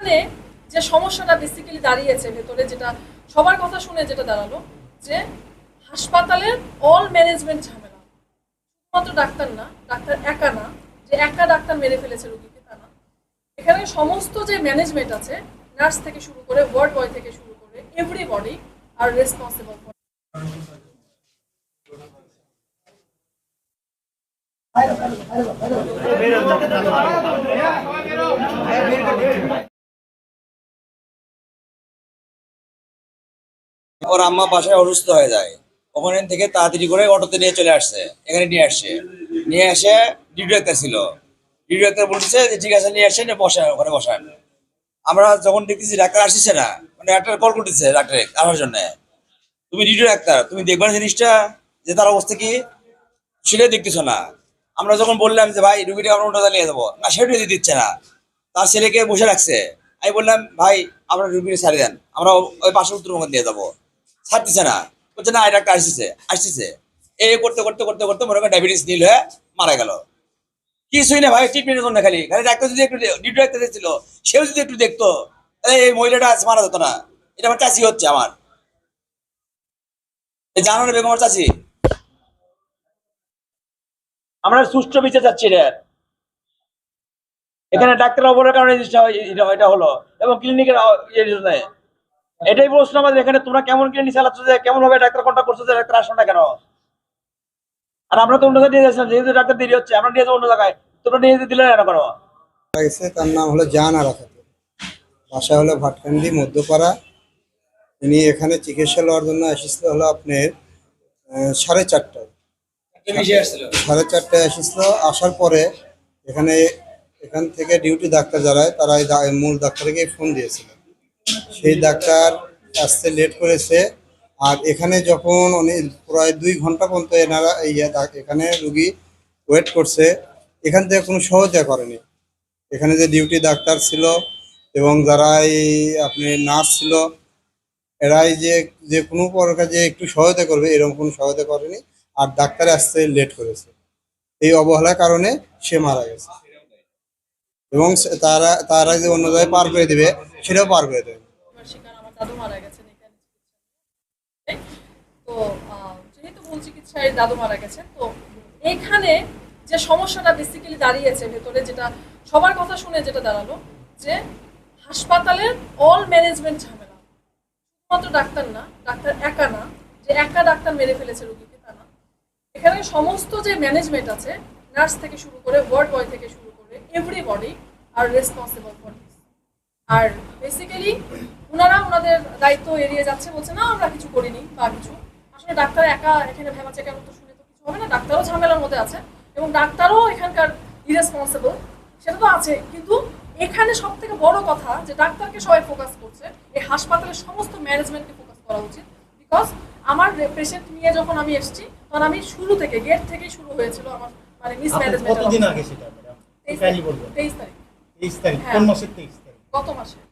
এখানে যে সমস্যাটা বেসিক্যালি দাঁড়িয়েছে ভেতরে যেটা সবার কথা শুনে যেটা দাঁড়াল যে হাসপাতালের অল ম্যানেজমেন্ট ঝামেলা শুধুমাত্র ডাক্তার না ডাক্তার একা না যে একা ডাক্তার মেরে ফেলেছে রোগীকে তা না এখানে সমস্ত যে ম্যানেজমেন্ট আছে নার্স থেকে শুরু করে ওয়ার্ড বয় থেকে শুরু করে এভরিবডি আর রেসপন্সিবল ওর আম্মা বাসায় অসুস্থ হয়ে যায়। ওখানে থেকে তাড়াতাড়ি করে অটোতে নিয়ে চলে আসছে। এখানে নিয়ে আসছে। নিয়ে এসে ডিউটি ডাক্তার ছিল। ডিউটি ডাক্তার বলছে যে, ঠিক আছে, নিয়ে আসেন, বসান, ওখানে বসান। আমরা যখন দেখতেছি, ডাক্তার আসছে না। মানে ডাক্তার কল করতেছে ডাক্তারে আসার জন্য। তুমি ডিউটি ডাক্তার, তুমি দেখবে না জিনিসটা? যে তার অবস্থা কি? সেটাই দেখতেছো না। আমরা যখন বললাম যে, ভাই রুগীটা আমরা ওটা নিয়ে যাব। না সেটা দিতে দিচ্ছে না। তার ছেলেকে বসে রাখছে। আমি বললাম, ভাই আমরা রুগীকে ছাড়ি দেন। আমরা ওই পাশে উত্তরবঙ্গ দিয়ে যাব। ছাড়তেছে না। বলছে না এই ডাক্তার আসতেছে আসতেছে। এই করতে করতে করতে করতে মনে করেন ডায়াবেটিস নীল হয়ে মারা গেল। কিছুই না ভাই ট্রিটমেন্টের জন্য খালি। খালি ডাক্তার যদি একটু ডিউটি ডাক্তার ছিল সেও যদি একটু দেখতো তাহলে এই মহিলাটা আজ মারা যেত না। এটা আমার চাষি হচ্ছে আমার। এই জানো না বেগম আমার চাষি। আমরা সুষ্ঠু বিচার চাচ্ছি রে এখানে ডাক্তার অবহেলার কারণে হয়- এটা- এটা হলো। এবং ক্লিনিকের ইয়ে এটাই প্রশ্ন আমাদের এখানে তোমরা কেমন ক্লিনিক চালাচ্ছ যে কেমন ভাবে ডাক্তার কন্ট্যাক্ট করছ যে ডাক্তার আসো না কেন? আর আমরা তো অন্য জায়গায় নিয়ে যাচ্ছিলাম যেহেতু ডাক্তার দেরি হচ্ছে আমরা নিয়ে যাব অন্য জায়গায় তোমরা নিয়ে যেতে দিলে না কেন? গেছে তার নাম হলো জান আরাফাত। বাসা হলো ভাটকান্দি মধ্যপাড়া। তিনি এখানে চিকিৎসা লওয়ার জন্য এসেছিল হলো আপনার আহ, সাড়ে চারটায়। সাড়ে চারটায় এসেছিল আসার পরে এখানে এখান থেকে ডিউটি ডাক্তার যারা তারা মূল ডাক্তারকে ফোন দিয়েছিল। সেই ডাক্তার আসতে লেট করেছে। আর এখানে যখন উনি প্রায় দুই ঘণ্টা পর্যন্ত এনারা এখানে রুগী ওয়েট করছে, এখান থেকে কোনো সহযোগিতা করেনি। এখানে যে ডিউটি ডাক্তার ছিল এবং যারা এই আপনি নার্স ছিল, এরাই যে যে কোনো প্রকার যে একটু সহায়তা করবে, এরকম কোনো সহায়তা করেনি। আর ডাক্তার আসতে লেট করেছে। এই অবহেলার কারণে সে মারা গেছে। এবং তারা তারা যে অন্য জায়গায় পার করে দিবে, সেটাও পার করে দেবে। দাদু মারা গেছেন, এখানে তো এইখানে যে সমস্যাটা বেসিক্যালি দাঁড়িয়েছে, ভেতরে যেটা সবার কথা শুনে যেটা দাঁড়াল, যে হাসপাতালের অল ম্যানেজমেন্ট ঝামেলা। শুধুমাত্র ডাক্তার না, ডাক্তার একা না, যে একা ডাক্তার মেরে ফেলেছে রোগীকে তা না। এখানে সমস্ত যে ম্যানেজমেন্ট আছে নার্স থেকে শুরু করে ওয়ার্ড বয় থেকে শুরু everybody are responsible for this R basically ওনারা ওনাদের দায়িত্ব এড়িয়ে যাচ্ছে বলছে না আমরা কিছু করিনি বা কিছু। আসলে ডাক্তার একা এখানে ভেবাচ্ছে কেন তো শুনে তো কিছু হবে না। ডাক্তারও ঝামেলার মধ্যে আছে এবং ডাক্তারও এখানকার ইরেসপন্সিবল সেটা তো আছে। কিন্তু এখানে সব থেকে বড় কথা যে ডাক্তারকে সবাই ফোকাস করছে এই হাসপাতালের সমস্ত ম্যানেজমেন্টকে ফোকাস করা উচিত। বিকজ আমার পেশেন্ট নিয়ে যখন আমি এসেছি তখন আমি শুরু থেকে গেট থেকেই শুরু হয়েছিল আমার মানে মিস আপনার ম্যানেজমেন্ট কতদিন আগে সেটা? তেইশ তারিখ তেইশ তারিখ। হ্যাঁ। কোন মাসের তেইশ তারিখ? গত মাসে